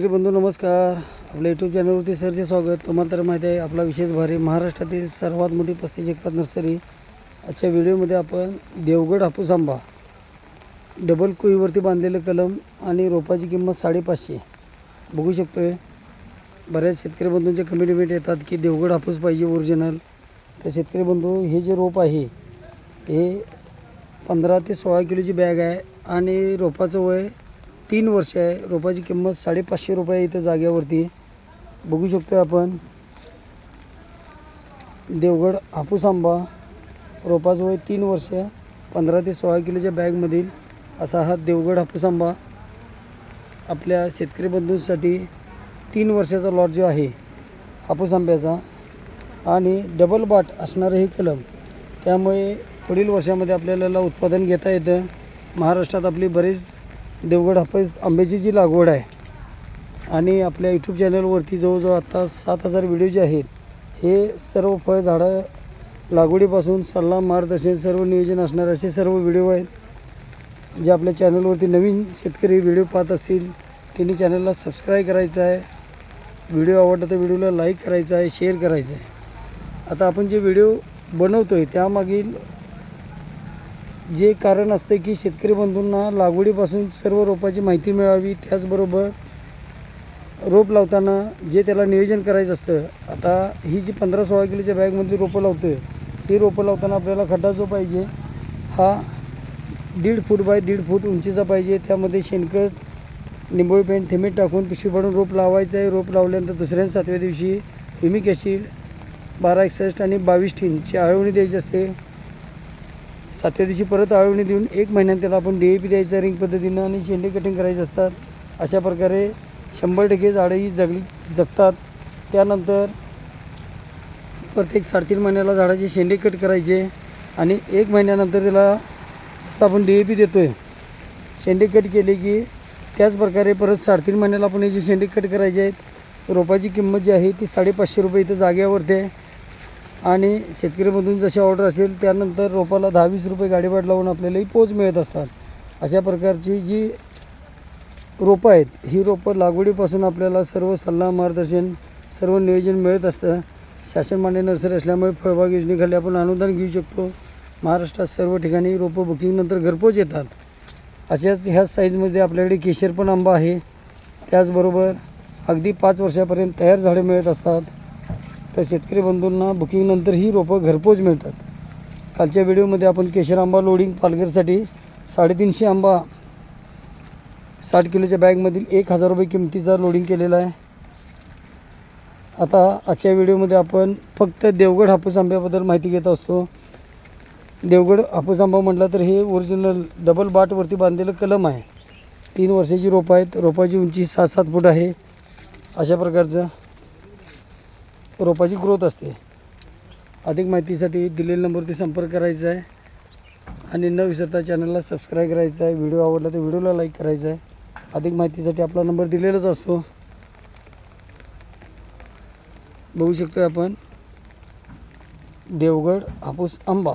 शेतकरी बंधू नमस्कार. आपल्या यूट्यूब चॅनलवरती सरचे स्वागत. तुम्हाला तर माहिती आहे आपला विशेष भारी महाराष्ट्रातील सर्वात मोठी पस्तीस एकरात नर्सरी. आजच्या व्हिडिओमध्ये आपण देवगड हापूस आंबा डबल कुईवरती बांधलेलं कलम आणि रोपाची किंमत साडेपाचशे. बघू शकतो आहे बऱ्याच शेतकरी बंधूंचे कमिटमेंट येतात की देवगड हापूस पाहिजे ओरिजिनल तर शेतकरी बंधू हे जे रोप आहे हे पंधरा ते सोळा किलोची बॅग आहे आणि रोपाचं वय तीन वर्ष आहे. रोपाची किंमत साडेपाचशे रुपये इथं जाग्यावरती बघू शकतो आहे आपण. देवगड हापूस आंबा रोपाचं वय तीन वर्ष पंधरा ते सोळा किलोच्या बॅगमधील असा हा देवगड हापूस आंबा आपल्या शेतकरी बंधूंसाठी तीन वर्षाचा लॉट जो आहे हापूस आंब्याचा. आणि डबल बाट असणारं हे कलम त्यामुळे पुढील वर्षामध्ये आपल्याला उत्पादन घेता येतं. महाराष्ट्रात आपली बरीच देवगड हापूस आंब्याची जी लागवड आहे आणि आपल्या यूट्यूब चॅनलवरती जवळजवळ आत्ता सात हजार व्हिडिओ जे आहेत हे सर्व फळ झाडं लागवडीपासून सल्ला मार्गदर्शन सर्व नियोजन असणार असे सर्व व्हिडिओ आहेत. जे आपल्या चॅनलवरती नवीन शेतकरी व्हिडिओ पाहत असतील त्यांनी चॅनलला सबस्क्राईब करायचं आहे. व्हिडिओ आवडला तर व्हिडिओला लाईक करायचा आहे शेअर करायचं आहे. आता आपण जे व्हिडिओ बनवतो आहे त्यामागील जे कारण असते की शेतकरी बंधूंना लागवडीपासून सर्व रोपाची माहिती मिळावी त्याचबरोबर रोप लावताना जे त्याला नियोजन करायचं असतं आता ही जी पंधरा सोळा किलोच्या बॅगमधली रोपं लावतो आहे ही रोपं लावताना आपल्याला खड्डा जो पाहिजे हा दीड फूट बाय दीड फूट उंचीचा पाहिजे. त्यामध्ये शेणखत निंबोळी पेंट थेमीट टाकून पिशवी पाडून रोप लावायचं आहे. रोप लावल्यानंतर दुसऱ्या सातव्या दिवशी ह्युमिक ॲसिड बारा एकसष्ट आणि बावीस टीनची आळवणी द्यायची असते. सातव्या दिवशी परत आळवणी देऊन एक महिन्यात त्याला आपण डी ए पी द्यायचं रिंग पद्धतीनं आणि शेंडे कटिंग करायचे असतात. अशा प्रकारे शंभर टक्के झाडं ही जगली जगतात. त्यानंतर प्रत्येक साडेतीन महिन्याला झाडाचे शेंडे कट करायचे आणि एक महिन्यानंतर त्याला जसं आपण डी ए पी देतो आहे शेंडे कट केले की त्याच प्रकारे परत साडेतीन महिन्याला आपण हे जे शेंडे कट करायचे आहेत रोपाची किंमत जी आहे ती साडेपाचशे रुपये इथं जागेवरती आहे. आणि शेतकरीमधून जशी ऑर्डर असेल त्यानंतर रोपाला दहा वीस रुपये गाडीभाड लावून आपल्यालाही पोच मिळत असतात. अशा प्रकारची जी रोपं आहेत ही रोपं लागवडीपासून आपल्याला सर्व सल्ला मार्गदर्शन सर्व नियोजन मिळत असतं. शासन मान्य नर्सरी असल्यामुळे फळबाग योजनेखाली आपण अनुदान घेऊ शकतो. महाराष्ट्रात सर्व ठिकाणी रोपं बुकिंगनंतर घरपोच येतात. अशाच ह्याच साईजमध्ये आपल्याकडे केशर पण आंबा आहे. त्याचबरोबर अगदी पाच वर्षापर्यंत तयार झाडे मिळत असतात. तर शेतकरी बंधूंना बुकिंगनंतर ही रोपं घरपोच मिळतात. कालच्या व्हिडिओमध्ये आपण केशर आंबा लोडिंग पालघरसाठी साडेतीनशे आंबा साठ किलोच्या बॅगमधील एक हजार रुपये किमतीचा लोडिंग केलेला आहे. आता आजच्या व्हिडिओमध्ये आपण फक्त देवगड हापूस आंब्याबद्दल माहिती घेत असतो. देवगड हापूस आंबा म्हटलं तर हे ओरिजिनल डबल बाटवरती बांधलेलं कलम आहे. तीन वर्षाची रोपं आहेत. रोपाची उंची सात सात फूट आहे. अशा प्रकारचं. रोपाची ग्रोथ असते. अधिक माहितीसाठी दिलेल्या नंबरवरती संपर्क करायचा आहे. आणि न विसरता चॅनलला सबस्क्राईब करायचं आहे. व्हिडिओ आवडला तर व्हिडिओला लाईक करायचा आहे. अधिक माहितीसाठी आपला नंबर दिलेलाच असतो. बघू शकतो आपण. देवगड हापूस आंबा.